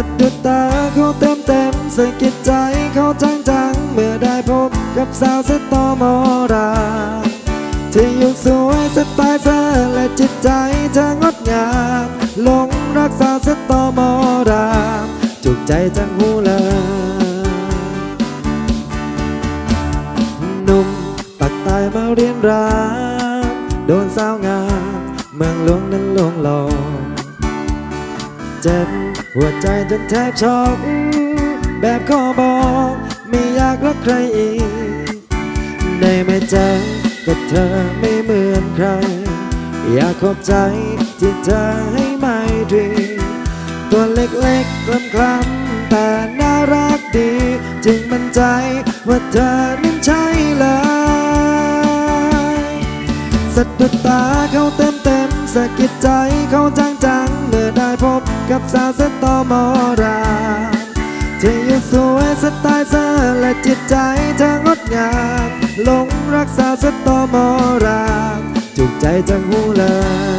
ะดุดตาเขาเต็มเต็มสะกิดใจเขาจังจังเมื่อได้พบกับสาวสตอมอราที่อยู่สวยสไตล์เธอและจิตใจเธองดงามหลงรักสาวสตอมอราจุกใจจังหูเลยหนุ่มปักตายมาเรียนรามโดนสาวงามเมืองหลวงนั้นลวงหลอกเจ็บ หัวใจจนแทบช็อกแบบขอบอกไม่อยากรักใครอีกได้ไหมเจอก็เธอไม่เหมือนใคร อยากขอบใจที่เธอให้ไม่ตรีตัวเล็กๆกลำคลำๆแต่น่ารักดี จึงมั่นใจว่าเธอนั้นใช่ สะกิดใจเขาจังจังๆเมื่อได้พบกับสาวสตอมอราที่อยู่สวยสไตล์เธอและจิตใจเธองดงามหลงรักสาวสตอมอราจุกใจจังหูเลย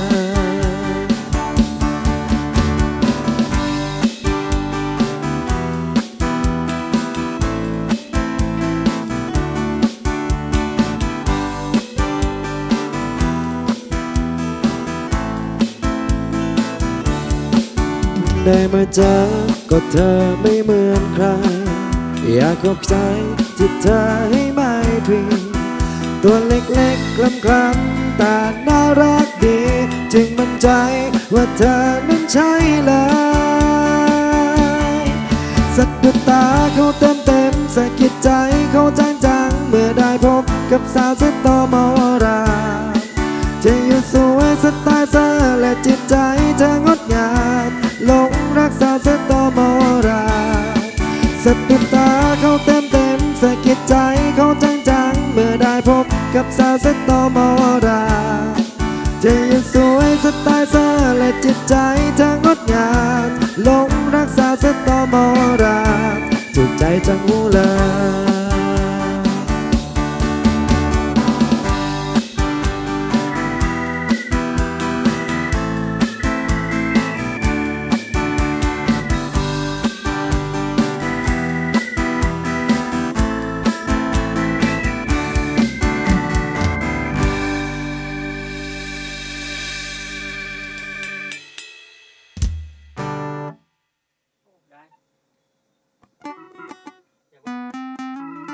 ได้มาเจอก็เธอไม่เหมือนใคร อยากขอบใจที่เธอให้ไม่ตรีตัวเล็กๆกลำคลำแต่น่ารักดี จึงมั่นใจว่าเธอนั้นใช่เลยสะดุดตาเขาเต็มเต็มๆสะกิดใจเขาจังจังๆเมื่อได้พบกับสาวสตอมอราจะอยู่สวยสไตล์เธอและจิตใจ สะดุดตาเขาเต็มเต็มสะกิดใจเขาจังจังเมื่อได้พบกับสาวสตอมอราจะยังสวยสไตล์เธอและจิตใจเธองดงามหลงรักสาวสตอมอราจุดใจจังหูเลย